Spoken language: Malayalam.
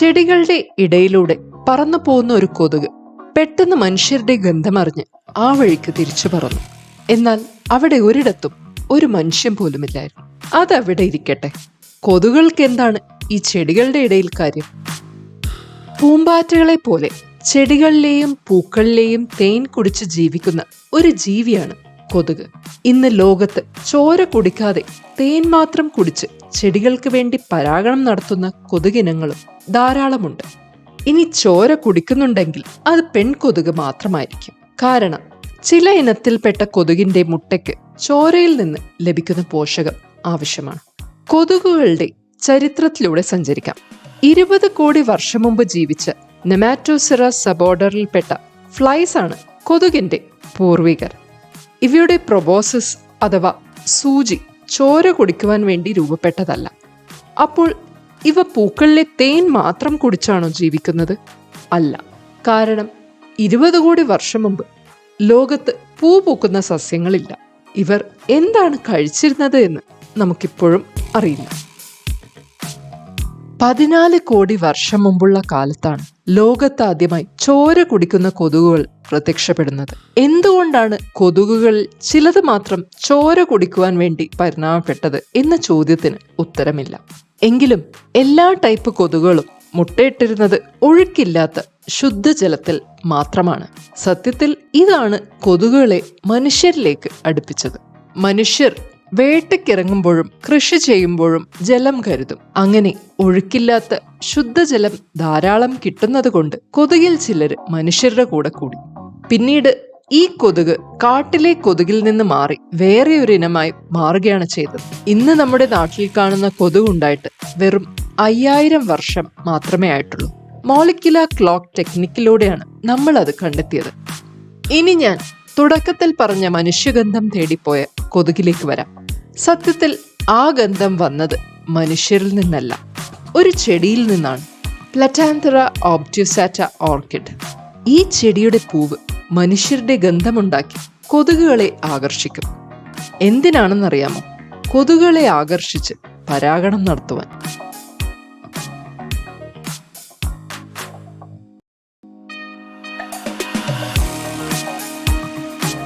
ചെടികളുടെ ഇടയിലൂടെ പറന്നു പോകുന്ന ഒരു കൊതുക് പെട്ടെന്ന് മനുഷ്യരുടെ ഗന്ധമറിഞ്ഞ് ആ വഴിക്ക് തിരിച്ചു പറന്നു. എന്നാൽ അവിടെ ഒരിടത്തും ഒരു മനുഷ്യൻ പോലുമില്ലായിരുന്നു. അതവിടെ ഇരിക്കട്ടെ. കൊതുകൾക്ക് എന്താണ് ഈ ചെടികളുടെ ഇടയിൽ കാര്യം? പൂമ്പാറ്റകളെ പോലെ ചെടികളിലെയും പൂക്കളിലെയും തേൻ കുടിച്ച് ജീവിക്കുന്ന ഒരു ജീവിയാണ് കൊതുക്. ഇന്ന് ലോകത്ത് ചോര കുടിക്കാതെ തേൻ മാത്രം കുടിച്ച് ചെടികൾക്ക് വേണ്ടി പരാഗണം നടത്തുന്ന കൊതുകിനങ്ങളും ധാരാളമുണ്ട്. ഇനി ചോര കുടിക്കുന്നുണ്ടെങ്കിൽ അത് പെൺകൊതുക് മാത്രമായിരിക്കും. കാരണം ചില ഇനത്തിൽപ്പെട്ട കൊതുകിന്റെ മുട്ടയ്ക്ക് ചോരയിൽ നിന്ന് ലഭിക്കുന്ന പോഷകം ആവശ്യമാണ്. കൊതുകുകളുടെ ചരിത്രത്തിലൂടെ സഞ്ചരിക്കാം. ഇരുപത് കോടി വർഷം മുമ്പ് ജീവിച്ച നെമാറ്റോസിറ സബോർഡറിൽപ്പെട്ട ഫ്ലൈസ് ആണ് കൊതുകിന്റെ പൂർവികർ. ഇവയുടെ പ്രൊബോസിസ് അഥവാ സൂചി ചോര കുടിക്കുവാൻ വേണ്ടി രൂപപ്പെട്ടതല്ല. അപ്പോൾ ഇവ പൂക്കളിലെ തേൻ മാത്രം കുടിച്ചാണോ ജീവിക്കുന്നത്? അല്ല. കാരണം ഇരുപത് കോടി വർഷം മുമ്പ് ലോകത്ത് പൂ പൂക്കുന്ന സസ്യങ്ങളില്ല. ഇവർ എന്താണ് കഴിച്ചിരുന്നത് എന്ന് നമുക്കിപ്പോഴും അറിയില്ല. പതിനാല് കോടി വർഷം മുമ്പുള്ള കാലത്താണ് ലോകത്താദ്യമായി ചോര കുടിക്കുന്ന കൊതുകുകൾ പ്രത്യക്ഷപ്പെടുന്നത്. എന്തുകൊണ്ടാണ് കൊതുകുകൾ ചിലത് മാത്രം ചോര കുടിക്കുവാൻ വേണ്ടി പരിണാമപ്പെട്ടത് എന്ന ചോദ്യത്തിന് ഉത്തരമില്ല. എങ്കിലും എല്ലാ ടൈപ്പ് കൊതുകുകളും മുട്ടയിട്ടിരുന്നത് ഒഴുക്കില്ലാത്ത ശുദ്ധജലത്തിൽ മാത്രമാണ്. സത്യത്തിൽ ഇതാണ് കൊതുകുകളെ മനുഷ്യരിലേക്ക് അടുപ്പിച്ചത്. മനുഷ്യർ വേട്ടയ്ക്കിറങ്ങുമ്പോഴും കൃഷി ചെയ്യുമ്പോഴും ജലം കരുതും. അങ്ങനെ ഒഴുക്കില്ലാത്ത ശുദ്ധജലം ധാരാളം കിട്ടുന്നത് കൊണ്ട് കൊതുകിൽ ചിലർ മനുഷ്യരുടെ കൂടെ കൂടി. പിന്നീട് ഈ കൊതുക് കാട്ടിലെ കൊതുകിൽ നിന്ന് മാറി വേറെ ഒരു ഇനമായി മാറുകയാണ് ചെയ്തത്. ഇന്ന് നമ്മുടെ നാട്ടിൽ കാണുന്ന കൊതുകുണ്ടായിട്ട് വെറും അയ്യായിരം വർഷം മാത്രമേ ആയിട്ടുള്ളൂ. മോളിക്കുല ക്ലോക്ക് ടെക്നിക്കിലൂടെയാണ് നമ്മൾ അത് കണ്ടെത്തിയത്. ഇനി ഞാൻ തുടക്കത്തിൽ പറഞ്ഞ മനുഷ്യഗന്ധം തേടിപ്പോയ കൊതുകിലേക്ക് വരാം. സത്യത്തിൽ ആ ഗന്ധം വന്നത് മനുഷ്യരിൽ നിന്നല്ല ഒരു ചെടിയിൽ നിന്നാണ്. പ്ലറ്റാന്തറ ഓബ്റ്റ്യൂസാറ്റ ഓർക്കിഡ് ഈ ചെടിയുടെ പൂവ് മനുഷ്യരുടെ ഗന്ധമുണ്ടാക്കി കൊതുകുകളെ ആകർഷിക്കും. എന്തിനാണെന്നറിയാമോ? കൊതുകുകളെ ആകർഷിച്ച് പരാഗണം നടത്തുവാൻ.